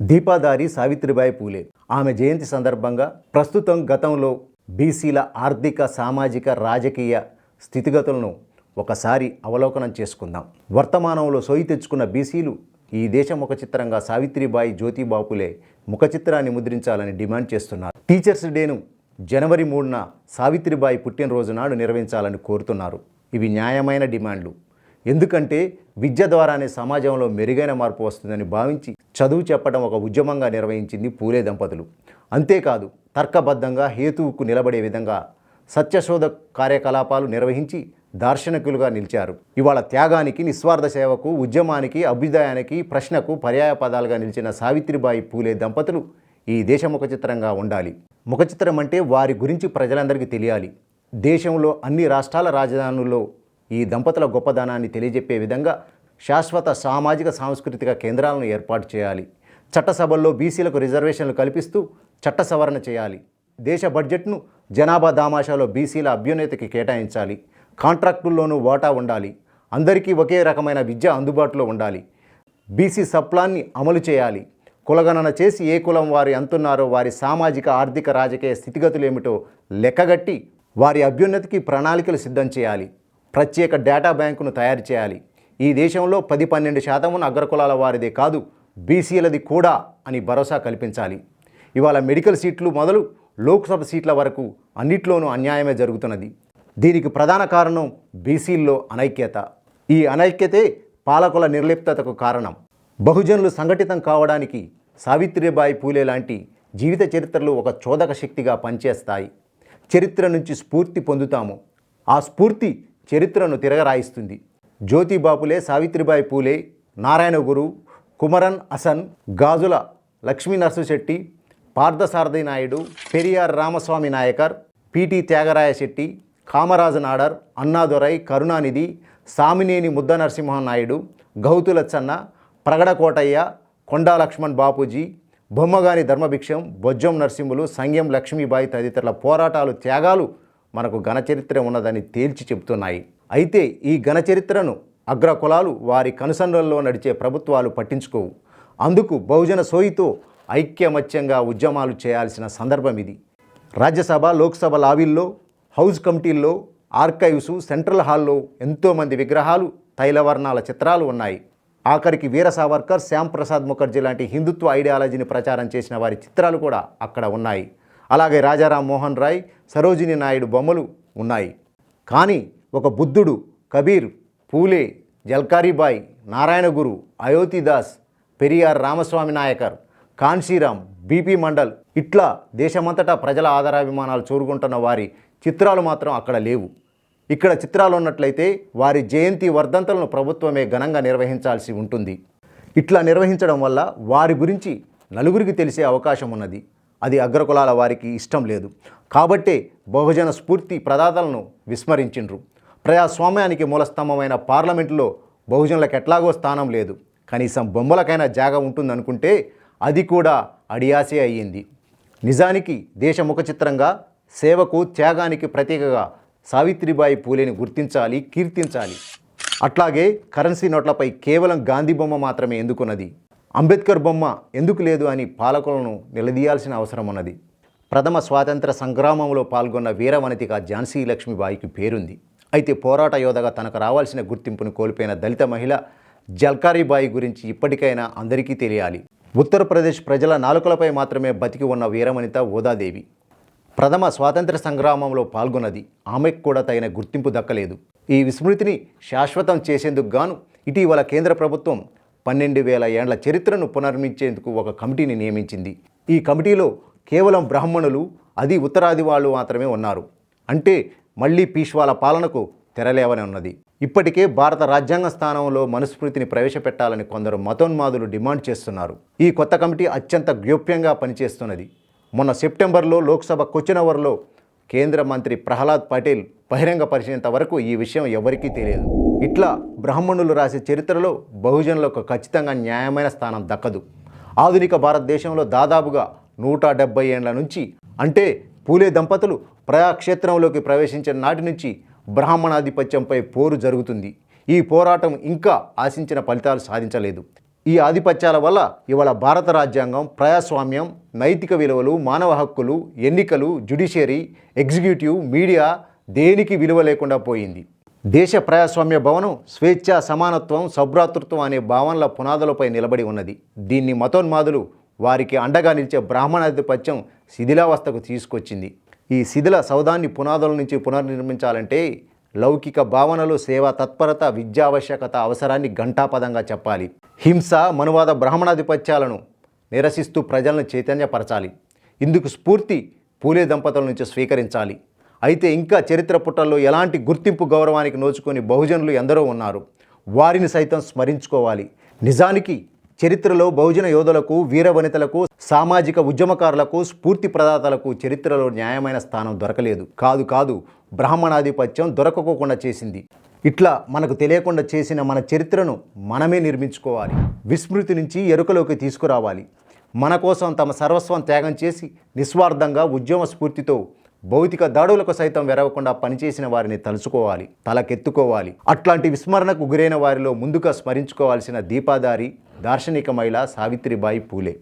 దీపాదారి సావిత్రిబాయి పూలే. ఆమె జయంతి సందర్భంగా ప్రస్తుతం గతంలో బీసీల ఆర్థిక సామాజిక రాజకీయ స్థితిగతులను ఒకసారి అవలోకనం చేసుకుందాం. వర్తమానంలో సోయి తెచ్చుకున్న బీసీలు ఈ దేశ ముఖ చిత్రంగా సావిత్రిబాయి జ్యోతిబాపులే ముఖ చిత్రాన్ని ముద్రించాలని డిమాండ్ చేస్తున్నారు. టీచర్స్ డేను జనవరి మూడున సావిత్రిబాయి పుట్టినరోజు నాడు నిర్వహించాలని కోరుతున్నారు. ఇవి న్యాయమైన డిమాండ్లు. ఎందుకంటే విద్య ద్వారానే సమాజంలో మెరుగైన మార్పు వస్తుందని భావించి చదువు చెప్పడం ఒక ఉద్యమంగా నిర్వహించింది పూలే దంపతులు. అంతేకాదు తర్కబద్ధంగా హేతువుకు నిలబడే విధంగా సత్యశోధ కార్యకలాపాలు నిర్వహించి దార్శనికులుగా నిలిచారు. ఇవాళ త్యాగానికి నిస్వార్థ సేవకు ఉద్యమానికి అభ్యుదయానికి ప్రశ్నకు పర్యాయ పదాలుగా నిలిచిన సావిత్రిబాయి పూలే దంపతులు ఈ దేశ ముఖచిత్రంగా ఉండాలి. ముఖచిత్రం అంటే వారి గురించి ప్రజలందరికీ తెలియాలి. దేశంలో అన్ని రాష్ట్రాల రాజధానుల్లో ఈ దంపతుల గొప్పదనాన్ని తెలియజెప్పే విధంగా శాశ్వత సామాజిక సాంస్కృతిక కేంద్రాలను ఏర్పాటు చేయాలి. చట్టసభల్లో బీసీలకు రిజర్వేషన్లు కల్పిస్తూ చట్ట సవరణ చేయాలి. దేశ బడ్జెట్ను జనాభా దామాషాలో బీసీల అభ్యున్నతికి కేటాయించాలి. కాంట్రాక్టుల్లోనూ వాటా ఉండాలి. అందరికీ ఒకే రకమైన విద్య అందుబాటులో ఉండాలి. బీసీ సప్లాన్ని అమలు చేయాలి. కులగణన చేసి ఏ కులం వారు ఎంతున్నారో వారి సామాజిక ఆర్థిక రాజకీయ స్థితిగతులు ఏమిటో లెక్కగట్టి వారి అభ్యున్నతికి ప్రణాళికలు సిద్ధం చేయాలి. ప్రత్యేక డేటా బ్యాంకును తయారు చేయాలి. ఈ దేశంలో పది పన్నెండు శాతమున అగ్రకులాల వారిదే కాదు బీసీలది కూడా అని భరోసా కల్పించాలి. ఇవాళ మెడికల్ సీట్లు మొదలు లోక్సభ సీట్ల వరకు అన్నిట్లోనూ అన్యాయమే జరుగుతున్నది. దీనికి ప్రధాన కారణం బీసీల్లో అనైక్యత. ఈ అనైక్యతే పాలకుల నిర్లిప్తతకు కారణం. బహుజనులు సంఘటితం కావడానికి సావిత్రిబాయి పూలే లాంటి జీవిత చరిత్రలు ఒక చోదక శక్తిగా పనిచేస్తాయి. చరిత్ర నుంచి స్ఫూర్తి పొందుతాము. ఆ స్ఫూర్తి చరిత్రను తిరగరాయిస్తుంది. జ్యోతిబాపులే సావిత్రిబాయి పూలే నారాయణ గురు కుమరన్ అసన్ గాజుల లక్ష్మీ నరసింహశెట్టి పార్థసారథి నాయుడు పెరియార్ రామస్వామి నాయకర్ పిటి త్యాగరాయ శెట్టి కామరాజు నాడర్ అన్నాదొరై కరుణానిధి సామినేని ముద్ద నరసింహనాయుడు నాయుడు గౌతులచ్చన్న ప్రగడకోటయ్య కొండా లక్ష్మణ్ బాపూజీ బొమ్మగాని ధర్మభిక్షం బొజ్జం నరసింహులు సంగ్యం లక్ష్మీబాయి తదితరుల పోరాటాలు త్యాగాలు మనకు ఘనచరిత్ర ఉన్నదని తేల్చి చెబుతున్నాయి. అయితే ఈ ఘనచరిత్రను అగ్ర కులాలు వారి కనుసన్నల్లో నడిచే ప్రభుత్వాలు పట్టించుకోవు. అందుకు బహుజన సోయితో ఐక్యమత్యంగా ఉద్యమాలు చేయాల్సిన సందర్భం ఇది. రాజ్యసభ లోక్సభ లాబీల్లో హౌస్ కమిటీల్లో ఆర్కైవ్స్ సెంట్రల్ హాల్లో ఎంతోమంది విగ్రహాలు తైలవర్ణాల చిత్రాలు ఉన్నాయి. ఆఖరికి వీర సావర్కర్ శ్యామ్ ప్రసాద్ ముఖర్జీ లాంటి హిందుత్వ ఐడియాలజీని ప్రచారం చేసిన వారి చిత్రాలు కూడా అక్కడ ఉన్నాయి. అలాగే రాజారాం మోహన్ రాయ్ సరోజిని నాయుడు బొమ్మలు ఉన్నాయి. కానీ ఒక బుద్ధుడు కబీర్ పూలే జల్కారీబాయ్ నారాయణ గురు అయోతిదాస్ పెరియార్ రామస్వామి నాయకర్ కాన్షీరామ్ బీపీ మండల్ ఇట్లా దేశమంతటా ప్రజల ఆదరాభిమానాలు చూరుకుంటున్న వారి చిత్రాలు మాత్రం అక్కడ లేవు. ఇక్కడ చిత్రాలు ఉన్నట్లయితే వారి జయంతి వర్ధంతులను ప్రభుత్వమే ఘనంగా నిర్వహించాల్సి ఉంటుంది. ఇట్లా నిర్వహించడం వల్ల వారి గురించి నలుగురికి తెలిసే అవకాశం ఉన్నది. అది అగ్రకులాల వారికి ఇష్టం లేదు. కాబట్టే బహుజన స్ఫూర్తి ప్రదాతలను విస్మరించిండ్రు. ప్రజాస్వామ్యానికి మూలస్తంభమైన పార్లమెంటులో బహుజనులకు ఎట్లాగో స్థానం లేదు. కనీసం బొమ్మలకైనా జాగా ఉంటుందనుకుంటే అది కూడా అడియాసే అయ్యింది. నిజానికి దేశ ముఖచిత్రంగా సేవకు త్యాగానికి ప్రతీకగా సావిత్రిబాయి పూలేని గుర్తించాలి కీర్తించాలి. అట్లాగే కరెన్సీ నోట్లపై కేవలం గాంధీ బొమ్మ మాత్రమే ఎందుకున్నది? అంబేద్కర్ బొమ్మ ఎందుకు లేదు అని పాలకులను నిలదీయాల్సిన అవసరం ఉన్నది. ప్రథమ స్వాతంత్ర సంగ్రామంలో పాల్గొన్న వీరవనితిగా ఝాన్సీ లక్ష్మీబాయికి పేరుంది. అయితే పోరాట యోధగా తనకు రావాల్సిన గుర్తింపును కోల్పోయిన దళిత మహిళ జల్కారీబాయి గురించి ఇప్పటికైనా అందరికీ తెలియాలి. ఉత్తరప్రదేశ్ ప్రజల నాలుకలపై మాత్రమే బతికి ఉన్న వీరవనిత ఓదాదేవి. ప్రథమ స్వాతంత్ర సంగ్రామంలో పాల్గొన్నది. ఆమెకు కూడా తగిన గుర్తింపు దక్కలేదు. ఈ విస్మృతిని శాశ్వతం చేసేందుకు గాను ఇటీవల కేంద్ర ప్రభుత్వం పన్నెండు వేల ఏండ్ల చరిత్రను పునర్మించేందుకు ఒక కమిటీని నియమించింది. ఈ కమిటీలో కేవలం బ్రాహ్మణులు అది ఉత్తరాది వాళ్ళు మాత్రమే ఉన్నారు. అంటే మళ్ళీ పీష్వాల పాలనకు తెరలేవని ఉన్నది ఇప్పటికే భారత రాజ్యాంగ స్థానంలో మనుస్మృతిని ప్రవేశపెట్టాలని కొందరు మతోన్మాదులు డిమాండ్ చేస్తున్నారు. ఈ కొత్త కమిటీ అత్యంత గోప్యంగా పనిచేస్తున్నది. మొన్న సెప్టెంబర్లో లోక్సభ కొచ్చినవర్లో కేంద్ర మంత్రి ప్రహ్లాద్ పటేల్ బహిరంగపరిచినంత వరకు ఈ విషయం ఎవరికీ తెలియదు. ఇట్లా బ్రాహ్మణులు రాసే చరిత్రలో బహుజనులకు ఖచ్చితంగా న్యాయమైన స్థానం దక్కదు. ఆధునిక భారతదేశంలో దాదాపుగా నూట డెబ్బై ఏండ్ల నుంచి అంటే పూలే దంపతులు ప్రజాక్షేత్రంలోకి ప్రవేశించిన నాటి నుంచి బ్రాహ్మణాధిపత్యంపై పోరు జరుగుతుంది. ఈ పోరాటం ఇంకా ఆశించిన ఫలితాలు సాధించలేదు. ఈ ఆధిపత్యాల వల్ల ఇవాళ భారత రాజ్యాంగం ప్రజాస్వామ్యం నైతిక విలువలు మానవ హక్కులు ఎన్నికలు జ్యుడిషియరీ ఎగ్జిక్యూటివ్ మీడియా దేనికి విలువ లేకుండా పోయింది? దేశ ప్రజాస్వామ్య భవనం స్వేచ్ఛ సమానత్వం సభ్రాతృత్వం అనే భావనల పునాదులపై నిలబడి ఉన్నది. దీన్ని మతోన్మాదులు వారికి అండగా నిలిచే బ్రాహ్మణాధిపత్యం శిథిలావస్థకు తీసుకొచ్చింది. ఈ శిథిల సౌదాన్ని పునాదుల నుంచి పునర్నిర్మించాలంటే లౌకిక భావనలు సేవా తత్పరత విద్యావశ్యకత అవసరాన్ని ఘంటాపదంగా చెప్పాలి. హింస మనువాద బ్రాహ్మణాధిపత్యాలను నిరసిస్తూ ప్రజలను చైతన్యపరచాలి. ఇందుకు స్ఫూర్తి పూలే దంపతుల నుంచి స్వీకరించాలి. అయితే ఇంకా చరిత్ర పుటల్లో ఎలాంటి గుర్తింపు గౌరవానికి నోచుకొని బహుజనులు ఎందరో ఉన్నారు? వారిని సైతం స్మరించుకోవాలి. నిజానికి చరిత్రలో బహుజన యోధులకు వీరవనితలకు సామాజిక ఉద్యమకారులకు స్ఫూర్తి ప్రదాతలకు చరిత్రలో న్యాయమైన స్థానం దొరకలేదు. కాదు కాదు బ్రాహ్మణాధిపత్యం దొరకకోకుండా చేసింది. ఇట్లా మనకు తెలియకుండా చేసిన మన చరిత్రను మనమే నిర్మించుకోవాలి. విస్మృతి నుంచి ఎరుకలోకి తీసుకురావాలి. మన కోసం తమ సర్వస్వం త్యాగం చేసి నిస్వార్థంగా ఉద్యమ స్ఫూర్తితో భౌతిక దాడులకు సైతం వెరవకుండా పనిచేసిన వారిని తలుచుకోవాలి తలకెత్తుకోవాలి. అట్లాంటి విస్మరణకు గురైన వారిలో ముందుగా స్మరించుకోవాల్సిన దీపాదారి దార్శనిక మహిళ సావిత్రిబాయి పూలే.